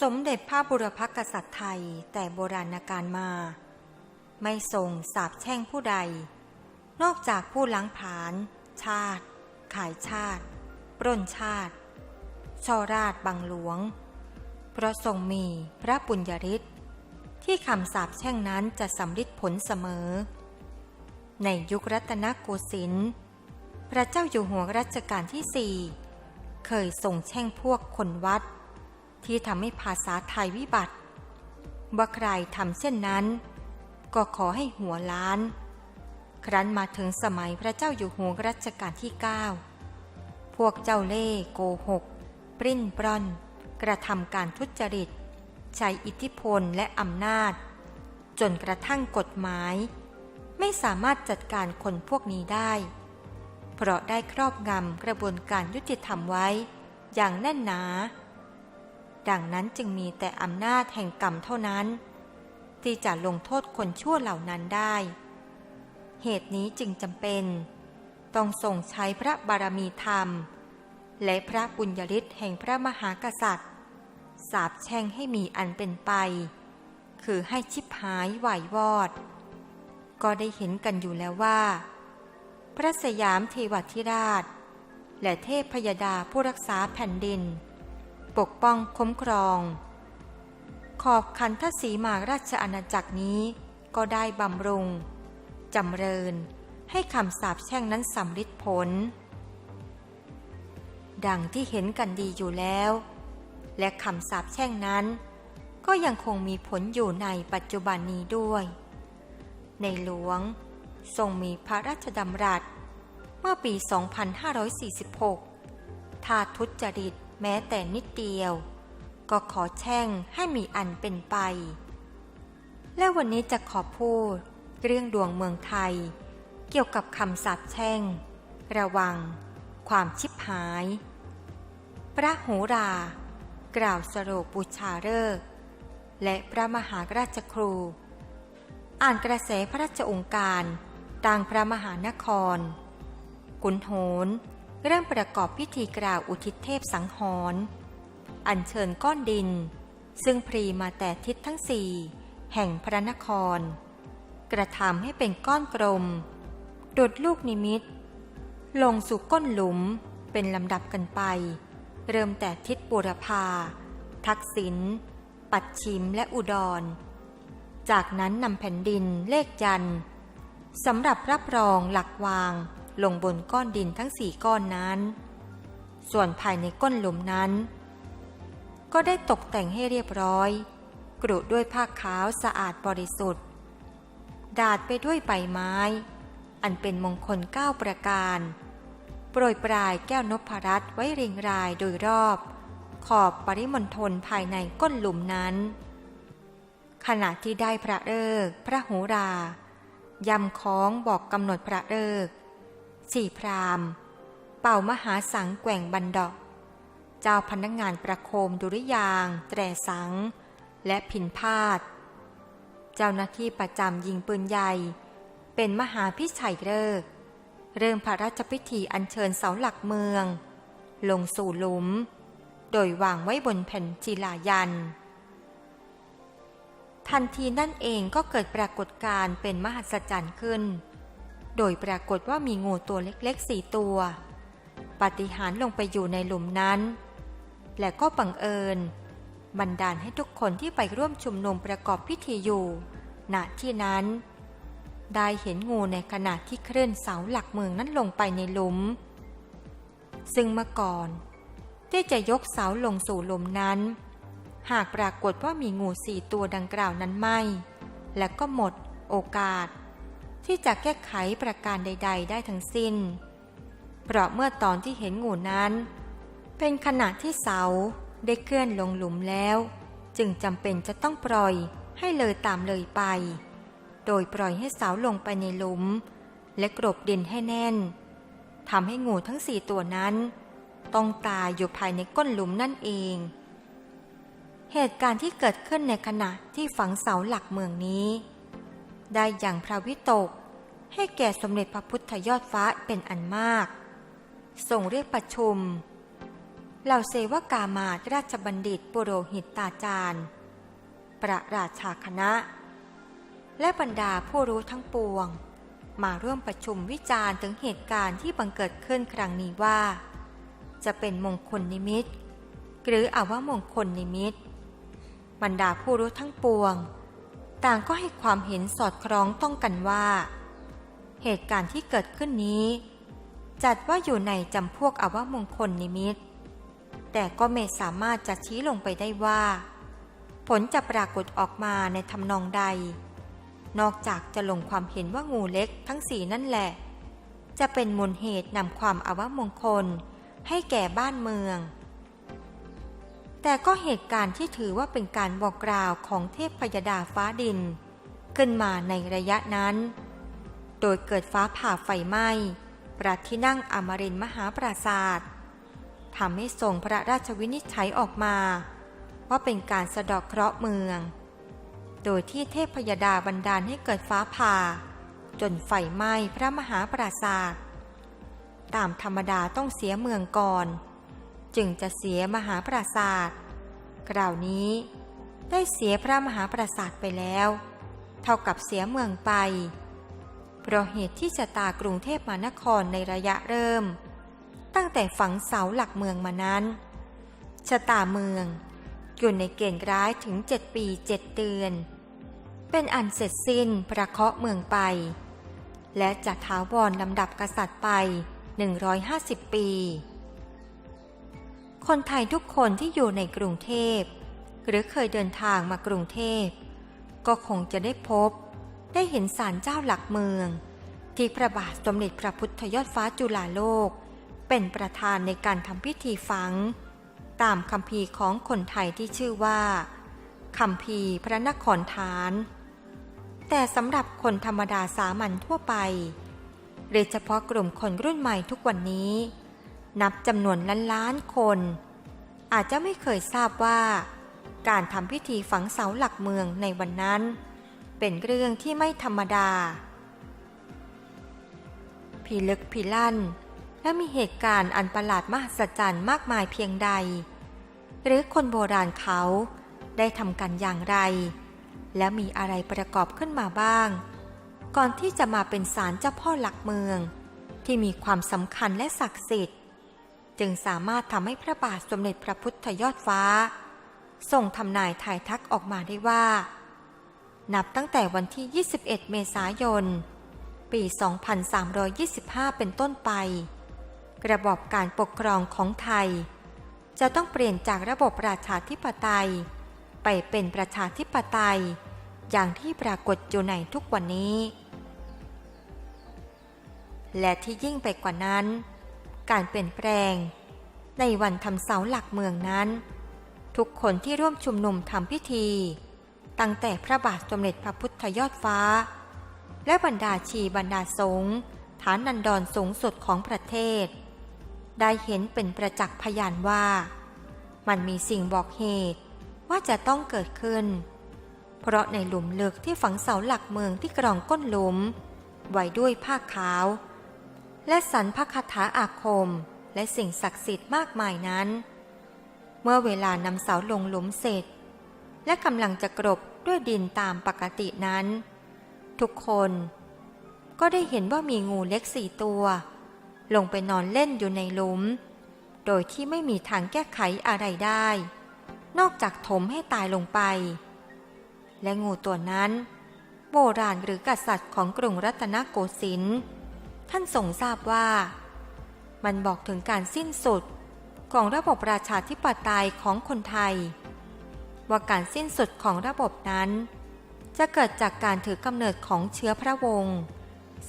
สมเด็จพระบุรพกษัตริย์ไทยแต่โบราณกาลมา ไม่ทรงสาบแช่งผู้ใด นอกจากผู้ล้างผาญชาติ ขายชาติ ปล้นชาติ ช่อราชบังหลวง เพราะทรงมีพระปุญญาฤทธิ์ที่คำสาปแช่งนั้นจะสำฤทธิ์ผลเสมอ ในยุครัตนโกสินทร์พระเจ้าอยู่หัวรัชกาลที่สี่เคยทรงแช่งพวกคนวัด ที่ทำให้ภาษาไทยวิบัติว่าใครทำเช่นนั้น ก็ขอให้หัวล้าน ครั้นมาถึงสมัยพระเจ้าอยู่หัวรัชกาลที่เก้าพวกเจ้าเล่โกหก ปริ้นปล้อน กระทำการทุจริต ใช้อิทธิพลและอำนาจ จนกระทั่งกฎหมาย ไม่สามารถจัดการคนพวกนี้ได้ เพราะได้ครอบงำกระบวนการยุติธรรมไว้ อย่างแน่นหนา ดังนั้นจึงมีแต่อำนาจแห่งกรรมเท่านั้น ที่จะลงโทษคนชั่วเหล่านั้นได้ เหตุนี้จึงจำเป็น ต้องส่งใช้พระบารมีธรรม และพระบุญยฤทธิ์แห่งพระมหากษัตริย์ สาบแช่งให้มีอันเป็นไป คือให้ชิบหายไหววอด ก็ได้เห็นกันอยู่แล้วว่า พระสยามเทวทิราช และเทพพยดาผู้รักษาแผ่นดิน ปกป้องคุ้มครอง ขอบคันทศีมาราชอาณาจักรนี้ก็ได้บำรุง จำเริญให้คำสาปแช่งนั้นสำฤทธิ์ผล ดังที่เห็นกันดีอยู่แล้ว และคำสาปแช่งนั้น ก็ยังคงมีผลอยู่ในปัจจุบันนี้ด้วย ในหลวงทรงมีพระราชดำรัส เมื่อปี 2546 ถ้าทุจริต แม้แต่นิดเดียว ก็ขอแช่งให้มีอันเป็นไป และวันนี้จะขอพูดเรื่องดวงเมืองไทย เกี่ยวกับคำสาปแช่ง ระวัง ความชิบหาย พระโหรา กล่าวสโรบูชาเลิกษ์และพระมหาราชครู อ่านกระแสพระราชองค์การต่างพระมหานคร กุนโหน เริ่มประกอบพิธีกล่าวอุทิศเทพสังหรณ์อัญเชิญก้อนดิน ซึ่งพรีมาแต่ทิศทั้งสี่แห่งพระนคร กระทำให้เป็นก้อนกลมดุดลูกนิมิต ลงสู่ก้นหลุมเป็นลำดับกันไป เริ่มแต่ทิศบุรพา ทักษิณปัดชิมและอุดร จากนั้นนำแผ่นดินเลขยันสำหรับรับรองหลักวาง ลงบนก้อนดินทั้งสี่ก้อนนั้น ส่วนภายในก้นหลุมนั้น ก็ได้ตกแต่งให้เรียบร้อย กรุด้วยผ้าขาวสะอาดบริสุทธิ์ ดาดไปด้วยใบไม้ อันเป็นมงคลเก้าประการ โปรยปลายแก้วนพรัตไว้เริงรายโดยรอบ ขอบปริมณฑลภายในก้นหลุมนั้น ขณะที่ได้พระเลิกษ์พระโหรายำค้องบอกกำหนดพระเลิกษ์ สี่พรามเป่ามหาสังแกว่งบันดอก เจ้าพนักงงานประโคมดุริยาง แตรสัง และพินพาดเจ้าหน้าที่ประจำยิงปืนใหญ่ เป็นมหาพิชัยเลิกษ์เริ่มพระราชพิธีอัญเชิญเสาหลักเมือง ลงสู่หลุม โดยวางไว้บนแผ่นจิลายัน ทันทีนั่นเองก็เกิดปรากฏการณ์เป็นมหัศจรรย์ขึ้น โดยปรากฏว่ามีงูตัวเล็กๆสี่ตัว ปฏิหารลงไปอยู่ในหลุมนั้น และก็บังเอิญ บันดาลให้ทุกคนที่ไปร่วมชุมนุมประกอบพิธีอยู่ ณ ที่นั้น ได้เห็นงูในขณะที่เคลื่อนเสาหลักเมืองนั้นลงไปในหลุม ซึ่งเมื่อก่อน ที่จะยกเสาลงสู่หลุมนั้น หากปรากฏว่ามีงูสี่ตัวดังกล่าวนั้นไม่ และก็หมดโอกาส ที่จะแก้ไขประการใด ๆ ได้ทั้งสิ้น เพราะเมื่อตอนที่เห็นงูนั้น เป็นขณะที่เสาได้เคลื่อนลงหลุมแล้ว จึงจำเป็นจะต้องปล่อยให้เลยตามเลยไป โดยปล่อยให้เสาลงไปในหลุม และกรบดินให้แน่นทำให้งูทั้งสี่ตัวนั้น ต้องตายอยู่ภายในก้นหลุมนั่นเอง เหตุการณ์ที่เกิดขึ้นในขณะที่ฝังเสาหลักเมืองนี้ ได้อย่างพระวิตก ให้แก่สมเด็จพระพุทธยอดฟ้าเป็นอันมาก ส่งเรียกประชุม เหล่าเสวกามารราชบัณฑิตปุโรหิตตาจารย์ประราชาคณะ และบรรดาผู้รู้ทั้งปวง มาร่วมประชุมวิจารณ์ถึงเหตุการณ์ที่บังเกิดขึ้นครั้งนี้ว่า จะเป็นมงคลนิมิต หรืออาวมงคลนิมิต บรรดาผู้รู้ทั้งปวง ต่างก็ให้ความเห็นสอดคล้องต้องกันว่า เหตุการณ์ที่เกิดขึ้นนี้ จัดว่าอยู่ในจำพวกอวมงคลนิมิต แต่ก็ไม่สามารถจะชี้ลงไปได้ว่า ผลจะปรากฏออกมาในทำนองใด นอกจากจะลงความเห็นว่างูเล็กทั้งสี่นั่นแหละ จะเป็นมูลเหตุนำความอวมงคลให้แก่บ้านเมือง แต่ก็เหตุการณ์ที่ถือว่าเป็นการบอกกล่าวของเทพพยดาฟ้าดิน ขึ้นมาในระยะนั้น โดยเกิดฟ้าผ่าไฟไหม้พระที่นั่งอมรินมหาปราศาสตร์ทำให้ทรงพระราชวินิจฉัยออกมา ว่าเป็นการสะดอกเคราะห์เมือง โดยที่เทพพยดาบันดาลให้เกิดฟ้าผ่า จนไฟไหม้พระมหาปราศาสตร์ตามธรรมดาต้องเสียเมืองก่อน จึงจะเสียมหาปราศาสตร์คราวนี้ ได้เสียพระมหาปราศาสตร์ไปแล้ว เท่ากับเสียเมืองไปเพราะเหตุที่ชะตากรุงเทพมหานครในระยะเริ่ม ตั้งแต่ฝังเสาหลักเมืองมานั้นชะตาเมืองอยู่ในเกณฑ์ร้ายถึงเจ็ดปีเจ็ดเดือน เป็นอันเสร็จสิ้นประเคาะเมืองไป และจะท้าวรลำดับกษัตริย์ไป 150 ปี คนไทยทุกคนที่อยู่ในกรุงเทพ หรือเคยเดินทางมากรุงเทพ ก็คงจะได้พบ ได้เห็นศาลเจ้าหลักเมือง ที่พระบาทสมเด็จพระพุทธยอดฟ้าจุฬาโลก เป็นประธานในการทำพิธีฝัง ตามคำพีของคนไทยที่ชื่อว่าคำพีพระนครฐาน แต่สำหรับคนธรรมดาสามัญทั่วไปโดยเฉพาะกลุ่มคนรุ่นใหม่ทุกวันนี้ นับจำนวนล้านล้านคน อาจจะไม่เคยทราบว่า การทำพิธีฝังเสาหลักเมืองในวันนั้น เป็นเรื่องที่ไม่ธรรมดาพิลึกพิลั่น และมีเหตุการณ์อันประหลาดมหัศจรรย์มากมายเพียงใด หรือคนโบราณเขาได้ทำกันอย่างไร และมีอะไรประกอบขึ้นมาบ้าง ก่อนที่จะมาเป็นศาลเจ้าพ่อหลักเมือง ที่มีความสำคัญและศักดิ์สิทธิ์ จึงสามารถทำให้พระบาทสมเด็จพระพุทธยอดฟ้าส่งทำนายถ่ายทักออกมาได้ว่า นับตั้งแต่วันที่ 21 เมษายน ปี 2325 เป็นต้นไปกระบอบการปกครองของไทย จะต้องเปลี่ยนจากระบบราชาธิปไตย ไปเป็นประชาธิปไตย อย่างที่ปรากฏอยู่ในทุกวันนี้ และที่ยิ่งไปกว่านั้น การเปลี่ยนแปลง ในวันทำเสาหลักเมืองนั้น ทุกคนที่ร่วมชุมนุมทำพิธี ตั้งแต่พระบาทสมเด็จพระพุทธยอดฟ้า และบรรดาชีบรรดาสงฆ์ฐานนันดรสูงสุดของประเทศ ได้เห็นเป็นประจักษ์พยานว่า มันมีสิ่งบอกเหตุว่าจะต้องเกิดขึ้น เพราะในหลุมลึกที่ฝังเสาหลักเมืองที่กรองก้นหลุม ไว้ด้วยผ้าขาว และสรรพคาถาอาคม และสิ่งศักดิ์สิทธิ์มากมายนั้น เมื่อเวลานำเสาลงหลุมเสร็จ และกำลังจะกรบด้วยดินตามปกตินั้น ทุกคนก็ได้เห็นว่ามีงูเล็กสี่ตัว ลงไปนอนเล่นอยู่ในหลุม โดยที่ไม่มีทางแก้ไขอะไรได้ นอกจากถมให้ตายลงไป และงูตัวนั้น โบราณหรือกษัตริย์ของกรุงรัตนโกสินทร์ ท่านทรงทราบว่า มันบอกถึงการสิ้นสุดของระบบราชาธิปไตยของคนไทย ว่าการสิ้นสุดของระบบนั้น จะเกิดจากการถือกำเนิดของเชื้อพระวงศ์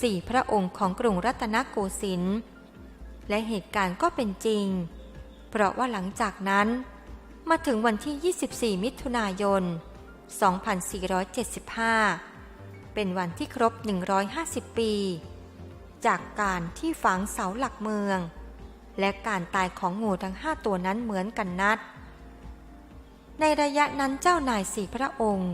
สี่พระองค์ของกรุงรัตนโกสินทร์และเหตุการณ์ก็เป็นจริง เพราะว่าหลังจากนั้น มาถึงวันที่ 24 มิถุนายน 2475 เป็นวันที่ครบ 150 ปี จากการที่ฝังเสาหลักเมือง และการตายของงูทั้งห้าตัวนั้นเหมือนกันนัด ในระยะนั้นเจ้านายสี่พระองค์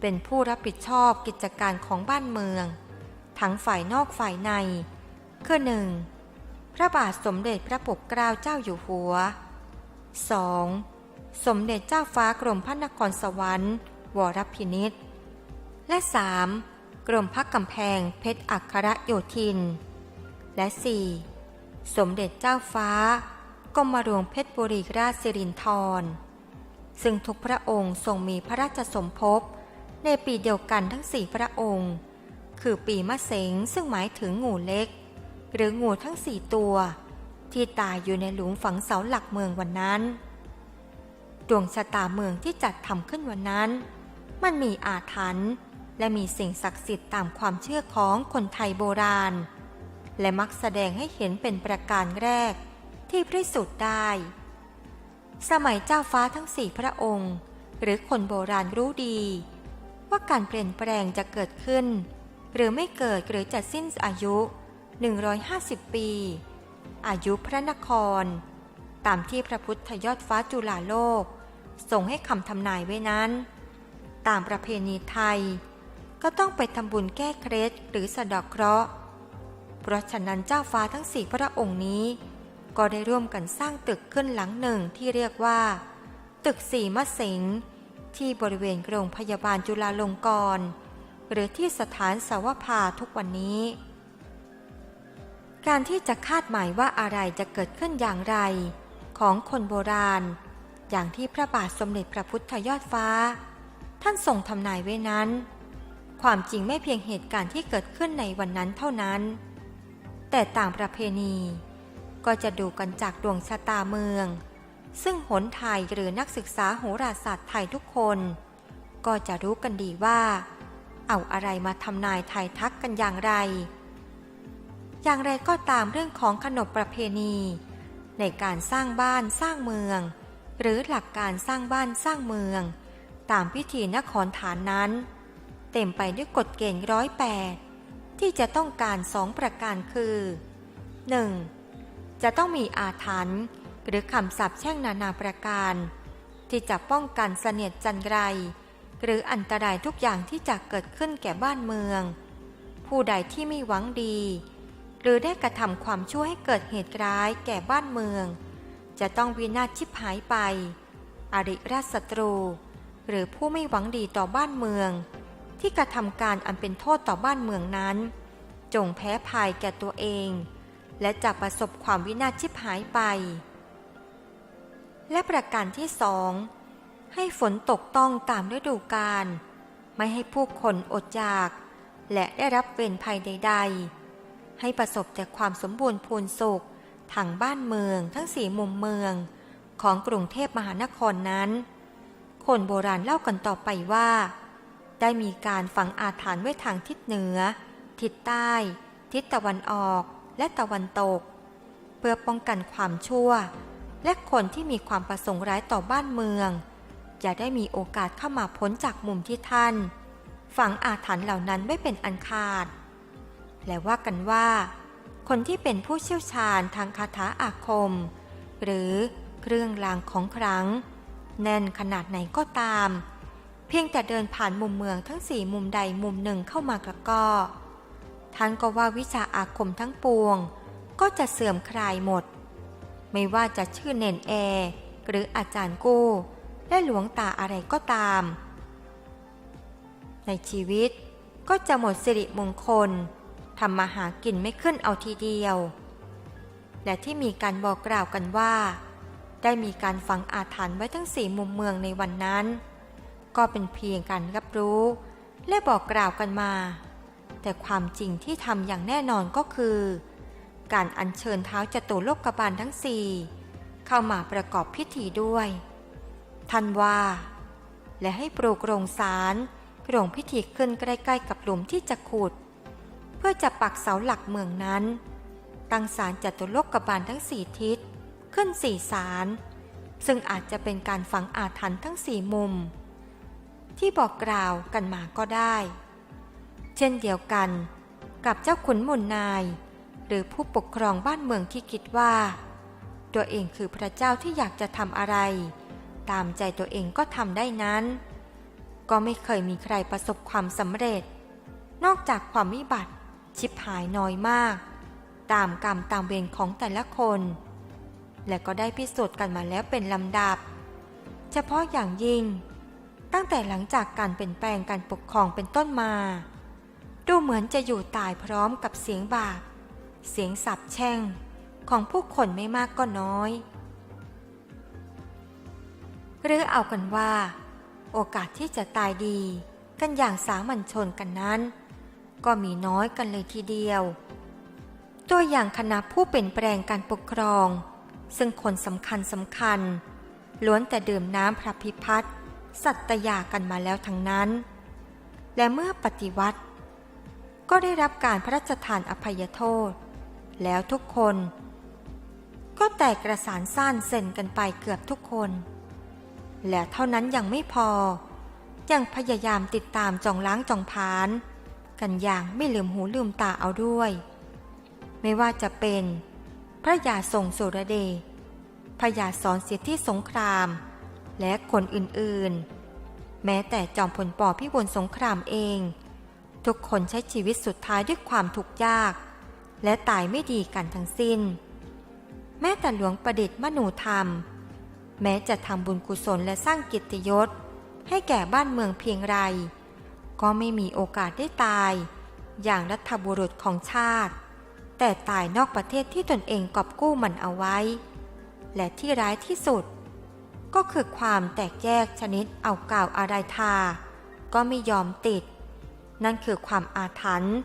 เป็นผู้รับผิดชอบกิจการของบ้านเมือง ทั้งฝ่ายนอกฝ่ายใน คือหนึ่งพระบาทสมเด็จพระปกเกล้าเจ้าอยู่หัว 2. สมเด็จเจ้าฟ้ากรมพระนครสวรรค์ วรพินิษและ 3. กรมพระกำแพงเพชรอัครโยธิน และ 4. สมเด็จเจ้าฟ้ากรมหลวงเพชรบุรีราชสิรินธรซึ่งทุกพระองค์ทรงมีพระราชสมภพในปีเดียวกันทั้งสี่พระองค์ คือปีมะเสงซึ่งหมายถึงงูเล็ก หรืองูทั้งสี่ตัว ที่ตายอยู่ในหลุมฝังเสาหลักเมืองวันนั้น ดวงชะตาเมืองที่จัดทำขึ้นวันนั้น มันมีอาถรรพ์ และมีสิ่งศักดิ์สิทธิ์ตามความเชื่อของคนไทยโบราณ และมักแสดงให้เห็นเป็นประการแรกที่พิสูจน์ได้ สมัยเจ้าฟ้าทั้งสี่พระองค์ หรือคนโบราณรู้ดี ว่าการเปลี่ยนแปลงจะเกิดขึ้น หรือไม่เกิดหรือจะสิ้นอายุ 150 ปี อายุพระนคร ตามที่พระพุทธยอดฟ้าจุฬาโลกส่งให้คำทำนายไว้นั้น ตามประเพณีไทย ก็ต้องไปทำบุญแก้เคล็ดหรือสะดอกเคราะห์ เพราะฉะนั้นเจ้าฟ้าทั้งสี่พระองค์นี้ ก็ได้ร่วมกันสร้างตึกขึ้นหลังหนึ่งที่เรียกว่า ตึกสี่มะเสงที่บริเวณโรงพยาบาลจุฬาลงกรณ์หรือที่สถานสาวภาทุกวันนี้ การที่จะคาดหมายว่าอะไรจะเกิดขึ้นอย่างไร ของคนโบราณ อย่างที่พระบาทสมเด็จพระพุทธยอดฟ้า ท่านทรงทำนายไว้นั้น ความจริงไม่เพียงเหตุการณ์ที่เกิดขึ้นในวันนั้นเท่านั้น แต่ต่างประเพณี ก็จะดูกันจากดวงชะตาเมือง ซึ่งหนไทยหรือนักศึกษาโหราศาสตร์ไทยทุกคน ก็จะรู้กันดีว่า เอาอะไรมาทำนายไทยทักกันอย่างไร อย่างไรก็ตามเรื่องของขนบประเพณี ในการสร้างบ้านสร้างเมือง หรือหลักการสร้างบ้านสร้างเมือง ตามพิธีนครฐานนั้น เต็มไปด้วยกฎเกณฑ์ร้อยแปดที่จะต้องการสองประการคือ 1. จะต้องมีอาถรรพ์หรือคำศัพท์แช่งนานาประการ ที่จะป้องกันเสนียดจันไร หรืออันตรายทุกอย่างที่จะเกิดขึ้นแก่บ้านเมือง ผู้ใดที่ไม่หวังดี หรือได้กระทำความชั่วให้เกิดเหตุร้ายแก่บ้านเมือง จะต้องวินาศชิบหายไป อริราชศัตรู หรือผู้ไม่หวังดีต่อบ้านเมือง ที่กระทำการอันเป็นโทษต่อบ้านเมืองนั้น จงแพ้ภัยแก่ตัวเอง และจะประสบความวินาศชิบหายไป และประการที่สองให้ฝนตกต้องตามฤดูกาลไม่ให้ผู้คนอดอยาก และได้รับเวรภัยใด ๆ ให้ประสบแต่ความสมบูรณ์พูนสุขทางบ้านเมืองทั้งสี่มุมเมืองของกรุงเทพมหานครนั้น คนโบราณเล่ากันต่อไปว่า ได้มีการฝังอาถรรพ์ไว้ทางทิศเหนือ ทิศใต้ ทิศตะวันออกและตะวันตก เพื่อป้องกันความชั่ว และคนที่มีความประสงค์ร้ายต่อบ้านเมือง จะได้มีโอกาสเข้ามาพ้นจากมุมที่ท่าน ฝังอาถรรพ์เหล่านั้นไม่เป็นอันขาด และว่ากันว่า คนที่เป็นผู้เชี่ยวชาญทางคาถาอาคม หรือเครื่องรางของขลังแน่นขนาดไหนก็ตาม เพียงแต่เดินผ่านมุมเมืองทั้งสี่มุมใดมุมหนึ่งเข้ามากระก็ท่านก็ว่าวิชาอาคมทั้งปวง ก็จะเสื่อมคลายหมด ไม่ว่าจะชื่อเนนแอ หรืออาจารย์กู้ และหลวงตาอะไรก็ตาม ในชีวิตก็จะหมดสิริมงคลทำมาหากินไม่ขึ้นเอาทีเดียว และที่มีการบอกกล่าวกันว่า ได้มีการฝังอาถรรพ์ไว้ทั้งสี่มุมเมืองในวันนั้น ก็เป็นเพียงการรับรู้ และบอกกล่าวกันมา แต่ความจริงที่ทำอย่างแน่นอนก็คือ การอัญเชิญเท้าจตุโลกบาลทั้งสี่เข้ามาประกอบพิธีด้วย ท่านว่า และให้ปลูกโรงสารโรงพิธีขึ้นใกล้ๆกับหลุมที่จะขุด เพื่อจะปักเสาหลักเมืองนั้น ตั้งศาลจตุโลกบาลทั้งสี่ทิศขึ้นสี่ศาลซึ่งอาจจะเป็นการฝังอาถรรพ์ทั้งสี่มุม ที่บอกกล่าวกันมาก็ได้ เช่นเดียวกันกับเจ้าขุนมุนนาย หรือผู้ปกครองบ้านเมืองที่คิดว่า ตัวเองคือพระเจ้าที่อยากจะทำอะไร ตามใจตัวเองก็ทำได้นั้น ก็ไม่เคยมีใครประสบความสำเร็จ นอกจากความวิบัติชิบหายน้อยมาก ตามกรรมตามเวรของแต่ละคน และก็ได้พิสูจน์กันมาแล้วเป็นลำดับ เฉพาะอย่างยิ่ง ตั้งแต่หลังจากการเปลี่ยนแปลงการปกครองเป็นต้นมา ดูเหมือนจะอยู่ตายพร้อมกับเสียงบาป เสียงสับแช่ง ของผู้คนไม่มากก็น้อย หรือเอากันว่า โอกาสที่จะตายดีกันอย่างสามัญชนกันนั้น ก็มีน้อยกันเลยทีเดียว ตัวอย่างคณะผู้เป็นแปลงการปกครอง ซึ่งคนสำคัญสำคัญล้วนแต่ดื่มน้ำพระพิพัฒน์ สัตยากันมาแล้วทั้งนั้น และเมื่อปฏิวัติ ก็ได้รับการพระราชทานอภัยโทษ แล้วทุกคน ก็แตกกระสานซ่านเซ็นกันไปเกือบทุกคน และเท่านั้นยังไม่พอ ยังพยายามติดตามจองล้างจองผาน กันอย่างไม่ลืมหูลืมตาเอาด้วย ไม่ว่าจะเป็น พระยาทรงสุรเดชพระยาสอนเสียที่สงคราม และคนอื่นๆ แม้แต่จอมพลปอพิบูลสงครามเอง ทุกคนใช้ชีวิตสุดท้ายด้วยความทุกข์ยาก และตายไม่ดีกันทั้งสิ้น แม้แต่หลวงประดิษฐ์มนูธรรม แม้จะทำบุญกุศลและสร้างกิตติยศ ให้แก่บ้านเมืองเพียงไร ก็ไม่มีโอกาสได้ตาย อย่างรัฐบุรุษของชาติ แต่ตายนอกประเทศที่ตนเองกอบกู้มันเอาไว้ และที่ร้ายที่สุด ก็คือความแตกแยกชนิดเอากล่าวอะไรทา ก็ไม่ยอมติด นั่นคือความอาถรรพ์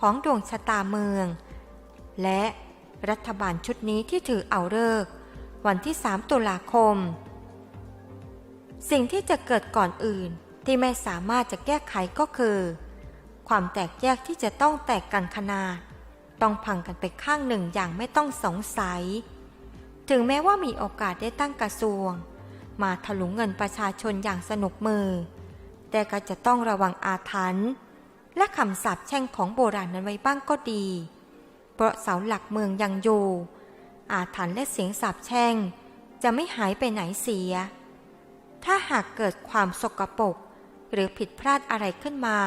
ของดวงชะตาเมือง และรัฐบาลชุดนี้ที่ถือเอาเลิก วันที่ 3 ตุลาคม สิ่งที่จะเกิดก่อนอื่นที่ไม่สามารถจะแก้ไขก็คือ ความแตกแยกที่จะต้องแตกกันขนาด ต้องพังกันไปข้างหนึ่งอย่างไม่ต้องสงสัย ถึงแม้ว่ามีโอกาสได้ตั้งกระทรวง มาถลุงเงินประชาชนอย่างสนุกมือ แต่ก็จะต้องระวังอาถรรพ์และคำสาปแช่งของโบราณนั้นไว้บ้างก็ดี เพราะเสาหลักเมืองยังอยู่ อาถรรพ์และเสียงสาปแช่ง จะไม่หายไปไหนเสีย ถ้าหากเกิดความสกปรกหรือผิดพลาดอะไรขึ้นมา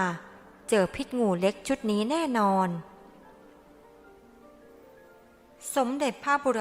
เจอพิษงูเล็กชุดนี้แน่นอน สมเด็จพระบุร